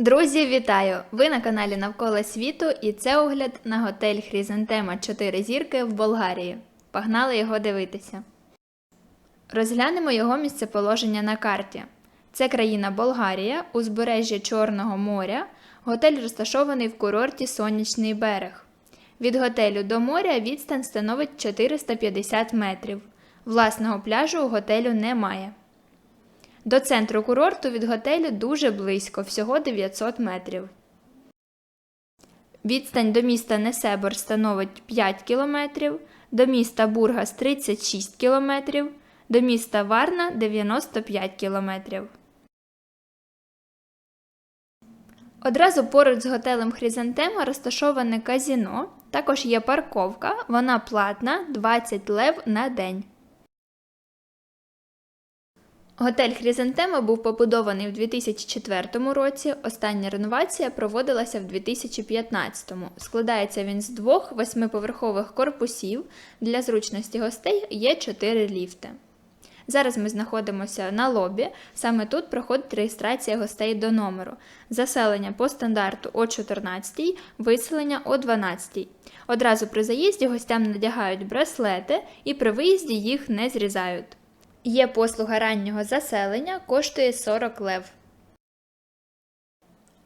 Друзі, вітаю! Ви на каналі Навколо світу і це огляд на готель Хризантема 4 зірки в Болгарії. Погнали його дивитися. Розглянемо його місцеположення на карті. Це країна Болгарія, узбережжя Чорного моря. Готель розташований в курорті Сонячний берег. Від готелю до моря відстань становить 450 метрів. Власного пляжу у готелю немає. До центру курорту від готелю дуже близько, всього 900 метрів. Відстань до міста Несебор становить 5 кілометрів, до міста Бургас 36 кілометрів, до міста Варна 95 кілометрів. Одразу поруч з готелем Хризантема розташоване казіно. Також є парковка, вона платна 20 лев на день. Готель Хризантема був побудований в 2004 році. Остання реновація проводилася в 2015. Складається він з двох восьмиповерхових корпусів. Для зручності гостей є чотири ліфти. Зараз ми знаходимося на лобі. Саме тут проходить реєстрація гостей до номеру. Заселення по стандарту о 14, виселення о 12. Одразу при заїзді гостям надягають браслети і при виїзді їх не зрізають. Є послуга раннього заселення, коштує 40 лев.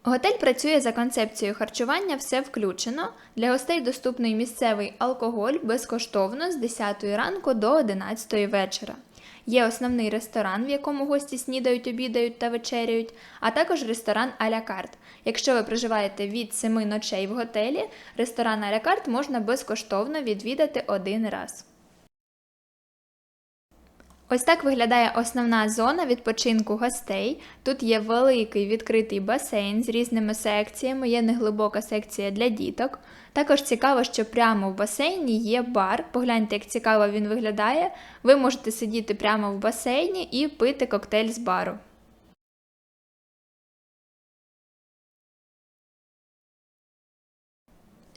Готель працює за концепцією харчування все включено. Для гостей доступний місцевий алкоголь безкоштовно з 10 ранку до 11 вечора. Є основний ресторан, в якому гості снідають, обідають та вечеряють, а також ресторан а-ля карт. Якщо ви проживаєте від 7 ночей в готелі, ресторан а-ля карт можна безкоштовно відвідати один раз. Ось так виглядає основна зона відпочинку гостей. Тут є великий відкритий басейн з різними секціями, є неглибока секція для діток. Також цікаво, що прямо в басейні є бар. Погляньте, як цікаво він виглядає. Ви можете сидіти прямо в басейні і пити коктейль з бару.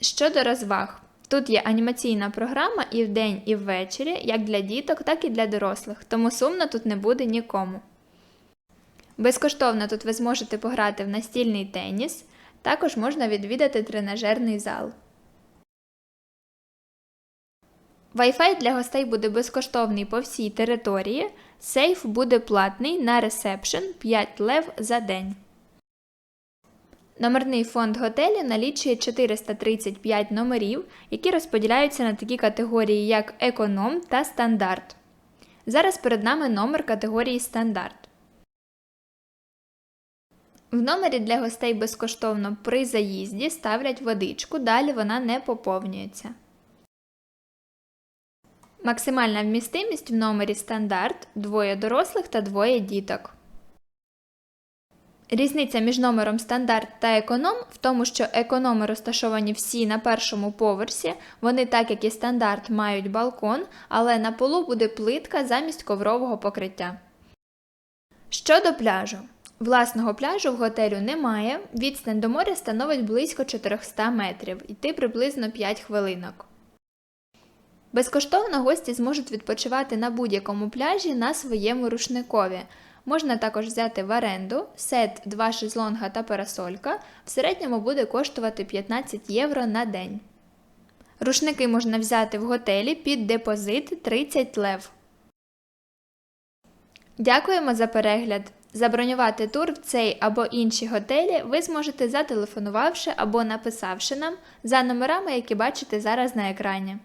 Щодо розваг. Тут є анімаційна програма і вдень, і ввечері, як для діток, так і для дорослих, тому сумно тут не буде нікому. Безкоштовно тут ви зможете пограти в настільний теніс, також можна відвідати тренажерний зал. Wi-Fi для гостей буде безкоштовний по всій території, сейф буде платний на ресепшн 5 лев за день. Номерний фонд готелю налічує 435 номерів, які розподіляються на такі категорії, як економ та стандарт. Зараз перед нами номер категорії стандарт. В номері для гостей безкоштовно при заїзді ставлять водичку, далі вона не поповнюється. Максимальна вмістимість в номері стандарт двоє дорослих та двоє діток. Різниця між номером стандарт та економ в тому, що економи розташовані всі на першому поверсі, вони, так як і стандарт, мають балкон, але на полу буде плитка замість коврового покриття. Щодо пляжу. Власного пляжу в готелю немає, відстань до моря становить близько 400 метрів, йти приблизно 5 хвилинок. Безкоштовно гості зможуть відпочивати на будь-якому пляжі на своєму рушникові. Можна також взяти в оренду сет 2 шезлонга та парасолька, в середньому буде коштувати 15 євро на день. Рушники можна взяти в готелі під депозит 30 лев. Дякуємо за перегляд! Забронювати тур в цей або інші готелі ви зможете зателефонувавши або написавши нам за номерами, які бачите зараз на екрані.